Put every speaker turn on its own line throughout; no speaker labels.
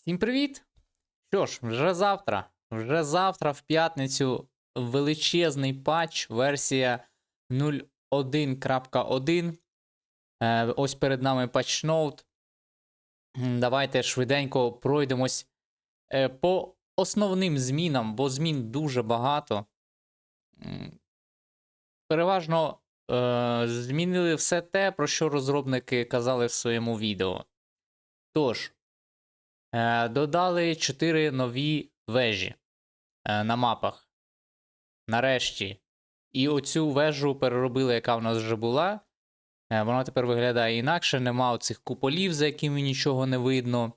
Всім привіт! Що ж, вже завтра, вже завтра, в п'ятницю, величезний патч, версія 0.1.1. Е, ось перед нами патчноут. Давайте швиденько пройдемось е, по основним змінам, бо змін дуже багато. Переважно е, змінили все те, про що розробники казали в своєму відео. Тож, додали 4 нові вежі е, на мапах. Нарешті. І оцю вежу переробили, яка в нас вже була. Е, вона тепер виглядає інакше. Нема оцих куполів, за якими нічого не видно.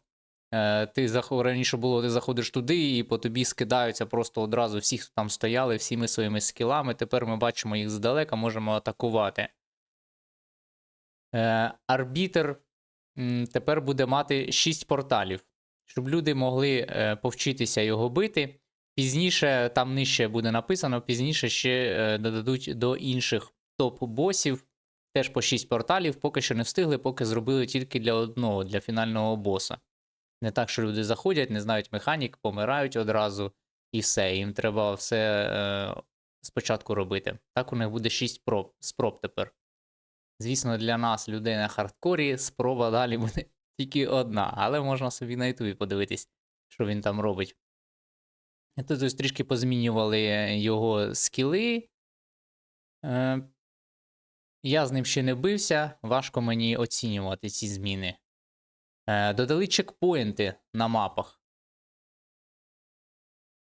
Е, ти. Раніше було, ти заходиш туди, і по тобі скидаються просто одразу всі, хто там стояли, всіми своїми скілами. Тепер ми бачимо їх здалека, можемо атакувати. Е, арбітер тепер буде мати 6 порталів щоб люди могли е, повчитися його бити. Пізніше, там нижче буде написано, пізніше ще е, додадуть до інших топ-босів теж по 6 порталів, поки що не встигли, поки зробили тільки для одного, для фінального боса. Не так, що люди заходять, не знають механік, помирають одразу і все. Їм треба все е, спочатку робити. Так у них буде 6 проб, спроб тепер. Звісно, для нас, людей на хардкорі, спроба далі буде тільки одна, але можна собі на ютубі подивитись, що він там робить. Тут ось трішки позмінювали його скіли. Е, я з ним ще не бився, важко мені оцінювати ці зміни. Е, додали чекпоінти на мапах.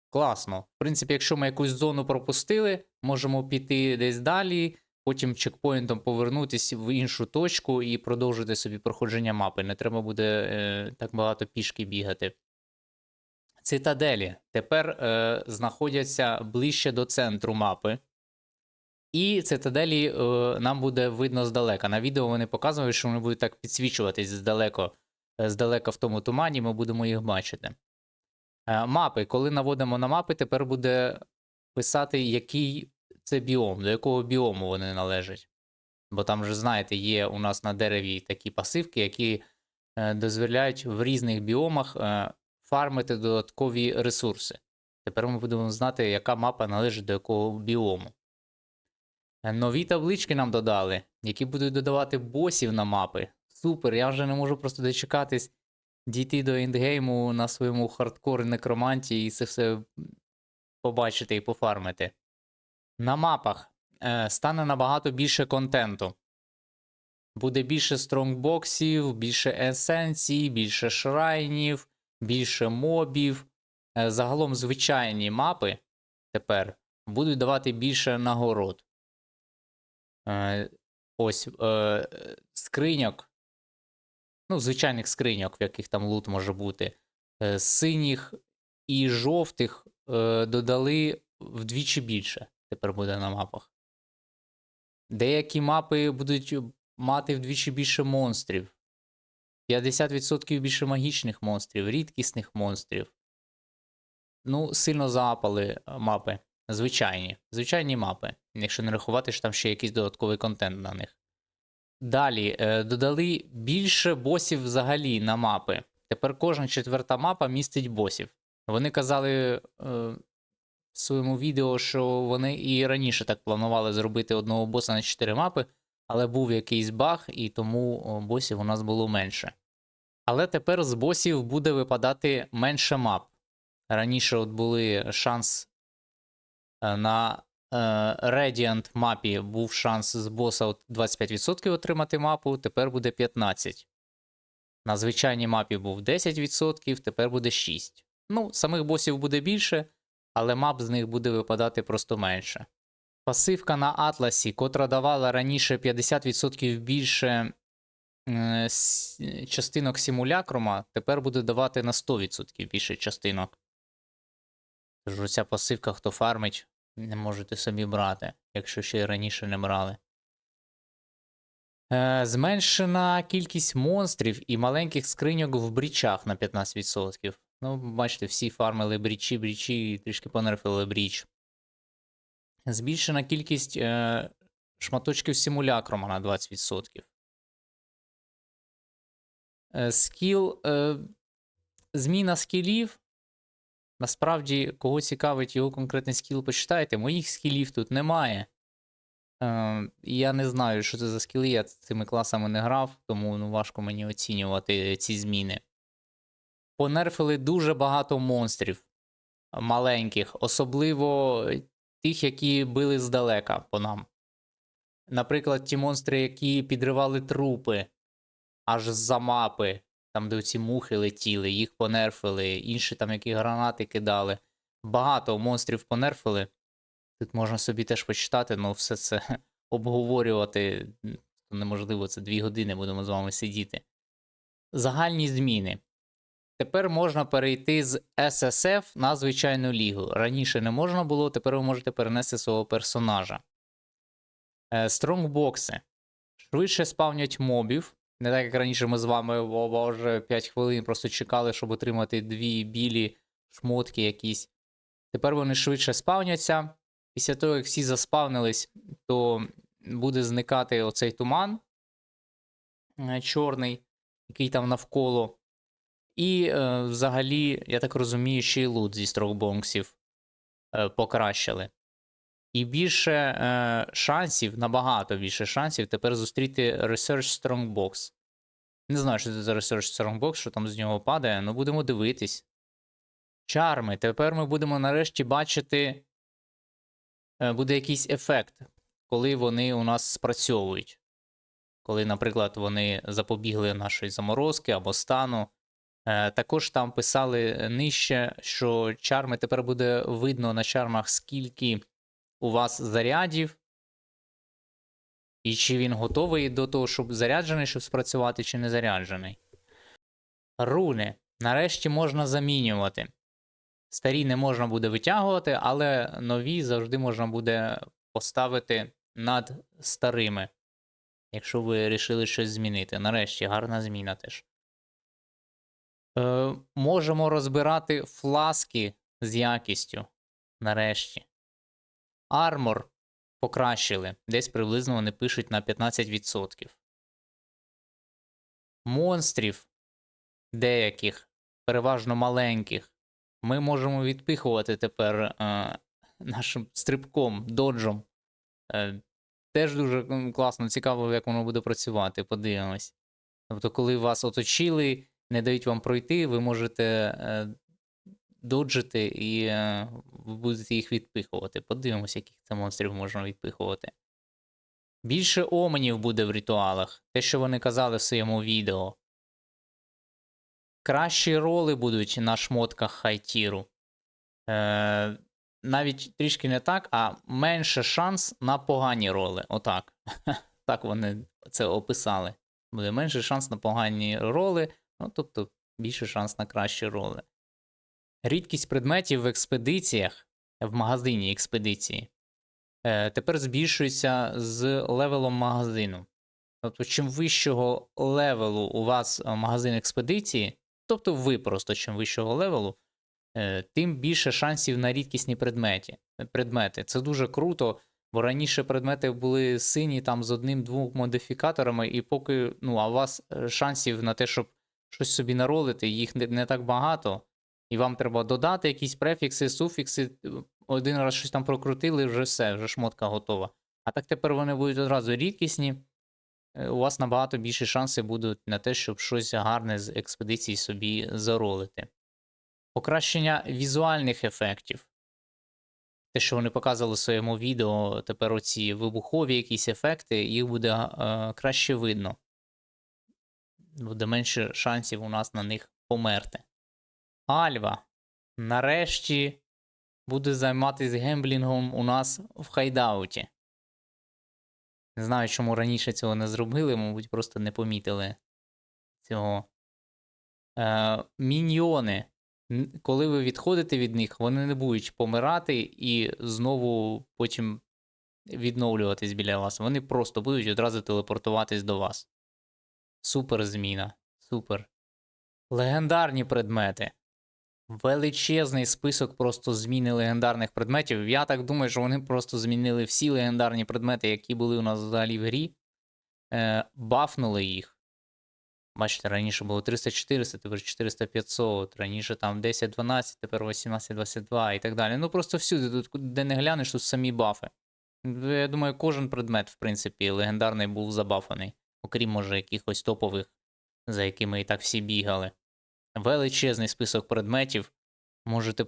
Класно. В принципі, якщо ми якусь зону пропустили, можемо піти десь далі, потім чекпоінтом повернутися в іншу точку і продовжити собі проходження мапи. Не треба буде е, так багато пішки бігати. Цитаделі тепер е, знаходяться ближче до центру мапи. І цитаделі е, нам буде видно здалека. На відео вони показують, що вони будуть так підсвічуватись здалеко, е, здалека в тому тумані, ми будемо їх бачити. Е, мапи. Коли наводимо на мапи, тепер буде писати, який це біом, до якого біому вони належать. Бо там вже, знаєте, є у нас на дереві такі пасивки, які е, дозволяють в різних біомах е, фармити додаткові ресурси. Тепер ми будемо знати, яка мапа належить до якого біому. Е, Нові таблички нам додали, які будуть додавати босів на мапи. Супер, я вже не можу просто дочекатись дійти до ендгейму на своєму хардкор некроманті і це все побачити і пофармити. На мапах е, стане набагато більше контенту. Буде більше стронгбоксів, більше есенцій, більше шрайнів, більше мобів. Е, загалом звичайні мапи тепер будуть давати більше нагород. Е, ось скриньок. Ну, звичайних скриньок, в яких там лут може бути. Синіх і жовтих додали вдвічі більше тепер буде на мапах. Деякі мапи будуть мати вдвічі більше монстрів. 50% більше магічних монстрів, рідкісних монстрів. Ну, сильно заапали мапи. Звичайні. Звичайні мапи. Якщо не рахувати, що там ще якийсь додатковий контент на них. Далі е, додали більше босів взагалі на мапи. Тепер кожна четверта мапа містить босів. Вони казали е, своєму відео, що вони і раніше так планували зробити одного боса на 4 мапи, але був якийсь баг, і тому босів у нас було менше. Але тепер з босів буде випадати менше мап. Раніше от були шанс е, на е, Radiant мапі був шанс з боса от 25% отримати мапу, тепер буде 15%. На звичайній мапі був 10%, тепер буде 6%. Ну, самих босів буде більше, але мап з них буде випадати просто менше. Пасивка на Атласі, котра давала раніше 50% більше е, частинок симулякрума, тепер буде давати на 100% більше частинок. Тож оця пасивка, хто фармить, не можете собі брати, якщо ще й раніше не брали. Е, зменшена кількість монстрів і маленьких скриньок в брічах на 15%. Ну, бачите, всі фармили брічі, брічі і трішки понерфили бріч. Збільшена кількість е, шматочків симулякрума на 20%. Е, скіл е, зміна скілів. Насправді, кого цікавить його конкретний скіл, почитайте. Моїх скілів тут немає. Е, я не знаю, що це за скіли, я цими класами не грав, тому ну, важко мені оцінювати ці зміни. Понерфили дуже багато монстрів маленьких, особливо тих, які били здалека по нам. Наприклад, ті монстри, які підривали трупи аж з-за мапи, там, де оці мухи летіли, їх понерфили, інші там, які гранати кидали. Багато монстрів понерфили. Тут можна собі теж почитати, але все це обговорювати неможливо, це дві години будемо з вами сидіти. Загальні зміни. Тепер можна перейти з SSF на звичайну лігу. Раніше не можна було, тепер ви можете перенести свого персонажа. Е, Стронгбокси. Швидше спавнять мобів. Не так, як раніше ми з вами боже, 5 хвилин просто чекали, щоб отримати дві білі шмотки якісь. Тепер вони швидше спавняться. Після того, як всі заспавнились, то буде зникати оцей туман е, чорний, який там навколо. І е, взагалі, я так розумію, ще й лут зі строкбонксів е, покращили. І більше е, шансів, набагато більше шансів тепер зустріти Research Strongbox. Не знаю, що це за Research Strongbox, що там з нього падає, але будемо дивитись. Чарми. Тепер ми будемо нарешті бачити. Буде якийсь ефект, коли вони у нас спрацьовують. Коли, наприклад, вони запобігли нашої заморозки або стану. Е, Також там писали нижче, що чарми тепер буде видно на чармах, скільки у вас зарядів, і чи він готовий до того, щоб заряджений, щоб спрацювати, чи не заряджений. Руни. Нарешті можна замінювати. Старі не можна буде витягувати, але нові завжди можна буде поставити над старими. Якщо ви вирішили щось змінити. Нарешті гарна зміна теж. Е, можемо розбирати фласки з якістю. Нарешті. Армор покращили. Десь приблизно вони пишуть на 15%. Монстрів деяких, переважно маленьких, ми можемо відпихувати тепер е, нашим стрибком, доджом. Е, теж дуже класно, цікаво, як воно буде працювати. Подивимось. Тобто, коли вас оточили, не дають вам пройти, ви можете е, доджити і е, ви будете їх відпихувати. Подивимось, яких це монстрів можна відпихувати. Більше оменів буде в ритуалах. Те, що вони казали в своєму відео. Кращі роли будуть на шмотках хайтіру. Е, навіть трішки не так, а менше шанс на погані роли. Отак. Так вони це описали. Буде менше шанс на погані роли, ну тобто більше шанс на кращі роли. Рідкість предметів в експедиціях в магазині експедиції е, тепер збільшується з левелом магазину. Тобто, чим вищого левелу у вас е, магазин експедиції, тобто ви просто чим вищого левелу, е, тим більше шансів на рідкісні предмети. предмети. Це дуже круто, бо раніше предмети були сині там з одним-двох модифікаторами, і поки ну, а у вас е, шансів на те, щоб щось собі наролити, їх не, не так багато. І вам треба додати якісь префікси, суфікси, е, один раз щось там прокрутили, вже все, вже шмотка готова. А так тепер вони будуть одразу рідкісні. Е, У вас набагато більше шанси будуть на те, щоб щось гарне з експедиції собі заролити. Покращення візуальних ефектів. Те, що вони показували в своєму відео, тепер оці вибухові якісь ефекти, їх буде е, краще видно. Буде менше шансів у нас на них померти. Альва. Нарешті буде займатися гемблінгом у нас в хайдауті. Не знаю, чому раніше цього не зробили, мабуть, просто не помітили цього. Е, міньйони. Коли ви відходите від них, вони не будуть помирати і знову потім відновлюватись біля вас. Вони просто будуть одразу телепортуватись до вас. Супер зміна. Супер. Легендарні предмети. Величезний список просто зміни легендарних предметів. Я так думаю, що вони просто змінили всі легендарні предмети, які були у нас взагалі в грі, е, бафнули їх. Бачите, раніше було 300-400, тепер 400-500, раніше там 10-12, тепер 18-22 і так далі. Ну просто всюди, тут, де не глянеш, тут самі бафи. Я думаю, кожен предмет, в принципі, легендарний був забафаний, окрім, може, якихось топових, за якими і так всі бігали. Величезний список предметів. Можете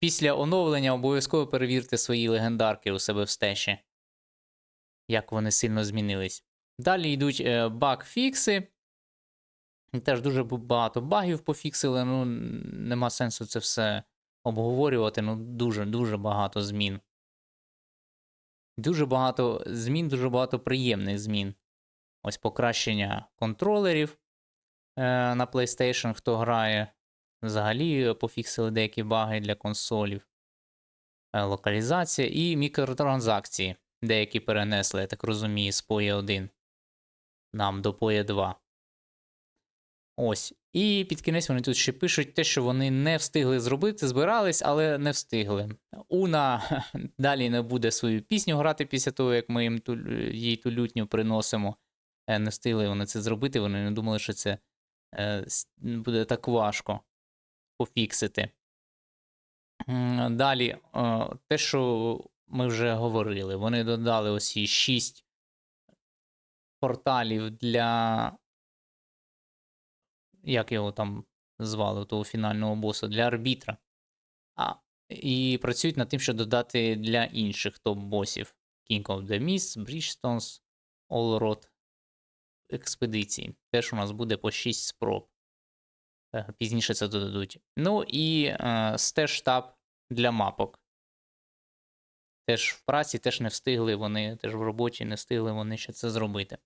після оновлення обов'язково перевірте свої легендарки у себе в стеші, як вони сильно змінились. Далі йдуть е, баг-фікси. Теж дуже багато багів пофіксили, ну нема сенсу це все обговорювати. Ну, дуже, дуже багато змін. Дуже багато змін, дуже багато приємних змін. Ось покращення контролерів е, на PlayStation, хто грає. Взагалі пофіксили деякі баги для консолів. Е, локалізація і мікротранзакції. Деякі перенесли, я так розумію, з PoE 1 нам до PoE 2. Ось. І під кінець вони тут ще пишуть те, що вони не встигли зробити, збирались, але не встигли. Уна далі не буде свою пісню грати після того, як ми їм ту, їй ту лютню приносимо. Е, Не встигли вони це зробити, вони не думали, що це е, буде так важко пофіксити. Далі, те, що ми вже говорили, вони додали ось ці 6 порталів для. Як його там звали, того фінального боса, для арбітра. А, і працюють над тим, щоб додати для інших топ-босів: King of the Mist, Bridgestones, All Експедиції. Теж у нас буде по 6 спроб. Е, Пізніше це додадуть. Ну і стеж-штаб для мапок. Теж в праці теж не встигли вони, теж в роботі не встигли вони ще це зробити.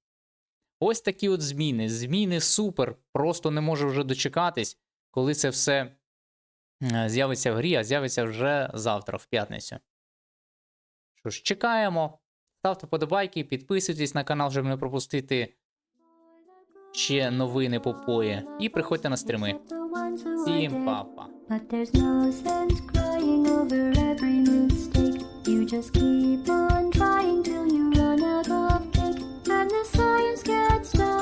Ось такі от зміни. Зміни супер. Просто не можу вже дочекатись, коли це все е, з'явиться в грі, а з'явиться вже завтра, в п'ятницю. Що ж, чекаємо. Ставте подобайки, підписуйтесь на канал, щоб не пропустити ще новини по пої. І приходьте на стріми. Всім па-па.
The science gets done